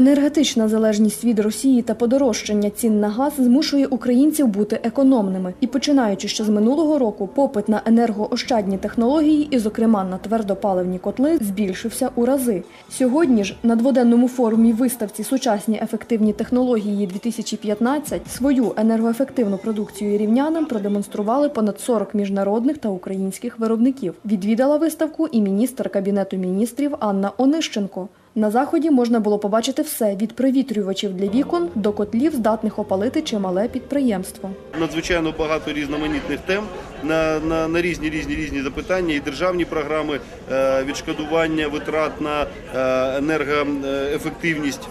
Енергетична залежність від Росії та подорожчання цін на газ змушує українців бути економними. І починаючи ще з минулого року, попит на енергоощадні технології, і, зокрема, на твердопаливні котли, збільшився у рази. Сьогодні ж на дводенному форумі виставці Сучасні ефективні технології 2015 свою енергоефективну продукцію рівнянам продемонстрували понад 40 міжнародних та українських виробників. Відвідала виставку і міністр кабінету міністрів Анна Онищенко. На заході можна було побачити все від привітрювачів для вікон до котлів, здатних опалити чимале підприємство. надзвичайно багато різноманітних тем на, на, на різні різні різні запитання і державні програми е, відшкодування витрат на е, енергоефективність.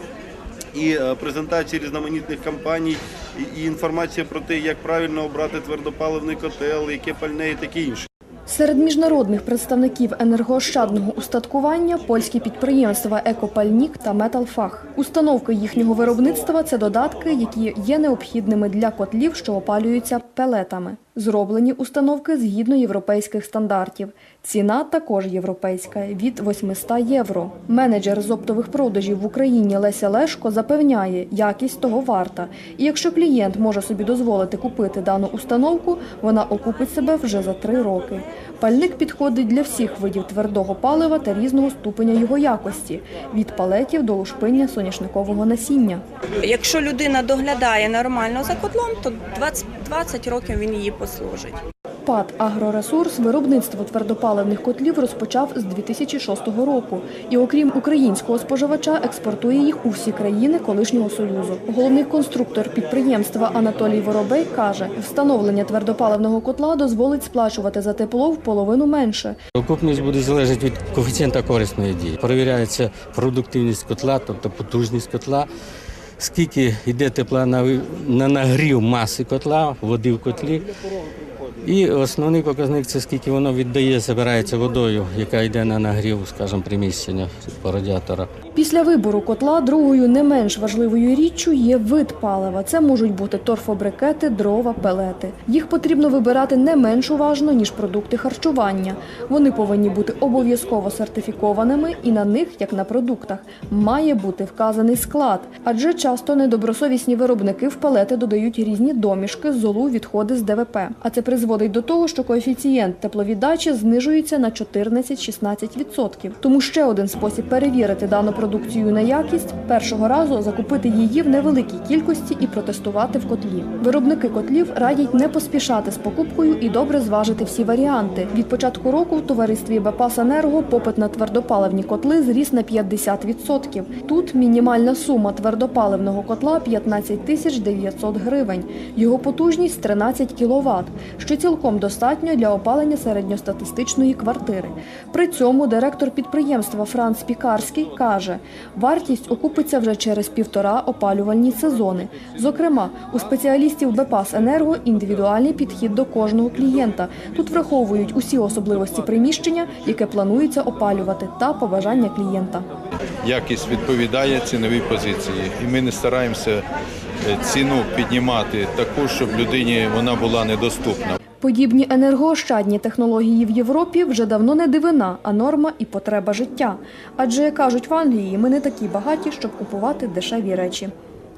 І е, презентації різноманітних компаній, і, і інформація про те, як правильно обрати твердопаливний котел, яке пальне і таке інше. Серед міжнародних представників енергоощадного устаткування польські підприємства Екопальнік та Металфах. Установки їхнього виробництва це додатки, які є необхідними для котлів, що опалюються пелетами. Зроблені установки згідно європейських стандартів. Ціна також європейська від 800 євро. Менеджер з оптових продажів в Україні Леся Лешко запевняє, якість того варта. І якщо клієнт може собі дозволити купити дану установку, вона окупить себе вже за три роки. Пальник підходить для всіх видів твердого палива та різного ступеня його якості від палетів до лушпиння соняшникового насіння. Якщо людина доглядає нормально за котлом, то 20, 20 років він її послужить. ПАД «Агроресурс» виробництво твердопаливних котлів розпочав з 2006 року і, окрім українського споживача, експортує їх у всі країни колишнього Союзу. Головний конструктор підприємства Анатолій Воробей каже, встановлення твердопаливного котла дозволить сплачувати за тепло в половину менше. Окупність буде залежати від коефіцієнта корисної дії. Перевіряється продуктивність котла, тобто потужність котла, скільки йде тепла на, на нагрів маси котла, води в котлі. І основний показник це скільки воно віддає, забирається водою, яка йде на нагрів, скажімо, приміщення по радіатора. Після вибору котла другою не менш важливою річчю є вид палива. Це можуть бути торфобрикети, дрова, пелети. Їх потрібно вибирати не менш уважно, ніж продукти харчування. Вони повинні бути обов'язково сертифікованими, і на них, як на продуктах, має бути вказаний склад. Адже часто недобросовісні виробники в пелети додають різні домішки, золу, відходи з ДВП. А це призводить до того, що коефіцієнт тепловіддачі знижується на 14-16%. Тому ще один спосіб перевірити дану продукцію на якість першого разу закупити її в невеликій кількості і протестувати в котлі. Виробники котлів радять не поспішати з покупкою і добре зважити всі варіанти. Від початку року в товаристві «Бепасенерго» попит на твердопаливні котли зріс на 50%. Тут мінімальна сума твердопаливного котла 15 тисяч 900 гривень. Його потужність 13 кВт, що цілком достатньо для опалення середньостатистичної квартири. При цьому директор підприємства Франц Пікарський каже, вартість окупиться вже через півтора опалювальні сезони. Зокрема, у спеціалістів БЕПАС Енерго індивідуальний підхід до кожного клієнта. Тут враховують усі особливості приміщення, яке планується опалювати, та побажання клієнта. якість відповідає ціновій позиції. І ми не стараємося е, ціну піднімати таку, щоб людині вона була недоступна. Подібні енергоощадні технології в Європі вже давно не дивина, а норма і потреба життя. Адже, кажуть в Англії, ми не такі багаті, щоб купувати дешеві речі.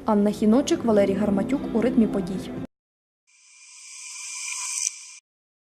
Анна Хіночик, Валерій Гарматюк у ритмі подій.